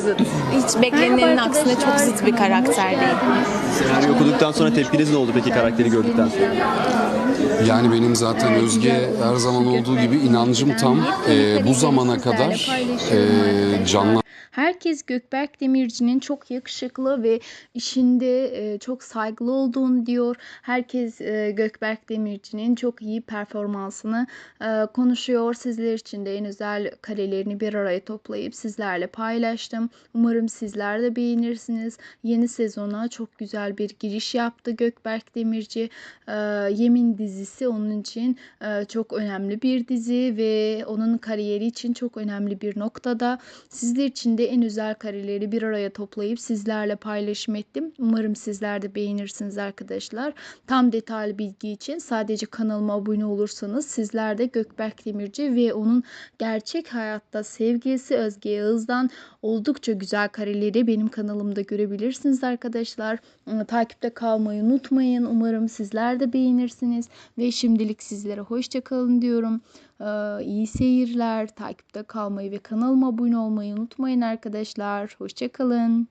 zıt. Hiç beklenenin aksine çok zıt bir karakter değil. Senaryo okuduktan sonra tepkiniz ne oldu peki karakteri gördükten sonra? Yani benim zaten Özge her zaman olduğu gibi inancım tam. Ee, bu zamana kadar e, canlı Herkes Gökberk Demirci'nin çok yakışıklı ve işinde e, çok saygılı olduğunu diyor. Herkes e, Gökberk Demirci'nin çok iyi performansını e, konuşuyor. Sizler için de en özel karelerini bir araya toplayıp sizlerle paylaştım. Umarım sizler de beğenirsiniz. Yeni sezona çok güzel bir giriş yaptı Gökberk Demirci. E, Yemin dizisi onun için e, çok önemli bir dizi ve onun kariyeri için çok önemli bir noktada. Sizler için de en özel kareleri bir araya toplayıp sizlerle paylaşım ettim. Umarım sizler de beğenirsiniz arkadaşlar. Tam detaylı bilgi için sadece kanalıma abone olursanız sizler de Gökberk Demirci ve onun gerçek hayatta sevgilisi Özge Yağız'dan oldukça güzel kareleri benim kanalımda görebilirsiniz arkadaşlar. Ee, Takipte kalmayı unutmayın. Umarım sizler de beğenirsiniz. Ve şimdilik sizlere hoşça kalın diyorum. Ee, iyi seyirler. Takipte kalmayı ve kanalıma abone olmayı unutmayın arkadaşlar. Hoşça kalın.